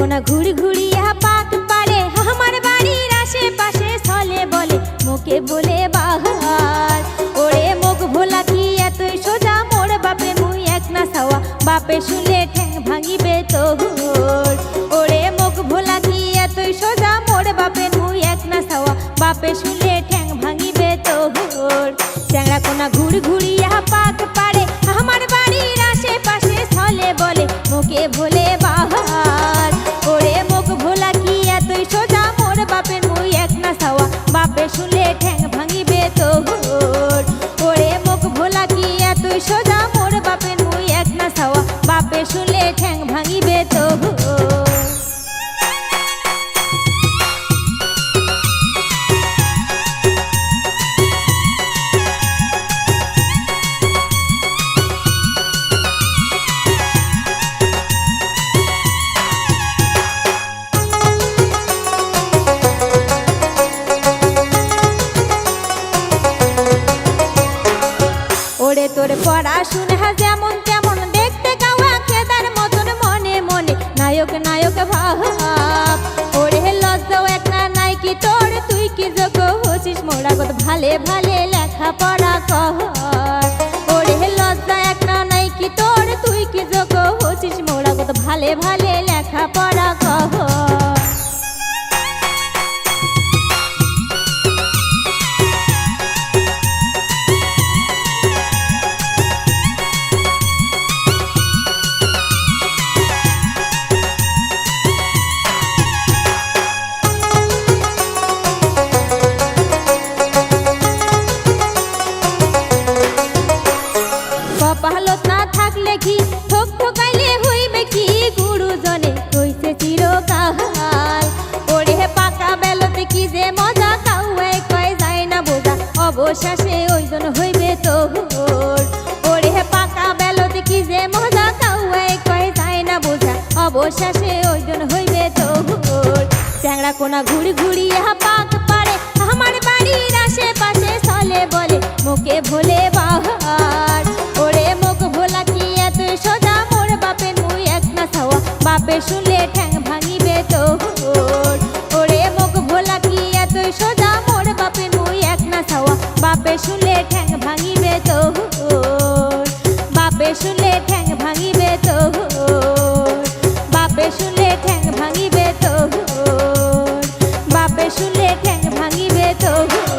কোনা ঘুরি ঘুরিয়া পাক পারে, আমার বাড়ির আশেপাশে চলে বলে, মুখে বলে বাহার। ওরে মুখ ভোলা কি এতই সোজা? মোর বাপে মুই এক না সাওয়া, বাপে শুনলে ঠ্যাং ভাঙিবে তোর। ওরে মুখ ভোলা কি এতই সোজা? মোর বাপে মুই এক না সাওয়া, বাপে শুনলে ঠ্যাং ভাঙিবে তোর। চ্যাংড়া কোনা ঘুর ঘুরিয়া পাক পারে ওরে তোর পড়াশুনে যেমন তেমন, দেখতে গাওয়া কেদার মতন মনে মনে। নায়ক নায়ক ভাব ওরে লজ্জাও একটা নাই কি তোর, তুই কি যোগ্য হচ্ছিস? মোরা কত ভালে ভালে লেখা পড়া কর। ওরে লজ্জা একটা নাই কি তোর, তুই কি যোগ্য হচ্ছিস? মোরা কত ভালে ভালে লেখা পড়া কর। কপালত না থাকলে কি? ঠোক ঠোকাইলে হইবে কি? গুরুজনে কইছে চিরকাল। ওরে পাকা বেলতে কি যে মজা কাউয়ে কয় যায় না বোঝা। অবশেষে ওইজন হইবে তোর। ওরে পাকা বেলতে কি যে মজা কাউয়ে কয় যায় না বোঝা। অবশেষে ওইজন হইবে তোর। চ্যাংড়া কোনা ঘুরি ঘুরিয়া পাক পারে, আমার বাড়ির আশেপাশে চলে বলে, মুখে ভোলে বাহার পাপে শুলে ঠ্যাং ভাঙিবে তোর ওরে মুখ ভোলা কি এতই সোজা, মোর বাপে মুই এক না ছাওয়া। বাপে শুলে ঠ্যাং ভাঙিবে তোর বাপে শুলে ঠ্যাং ভাঙিবে তোর বাপে শুলে ঠ্যাং ভাঙিবে তোর বাপে শুলে ঠ্যাং ভাঙিবে তোর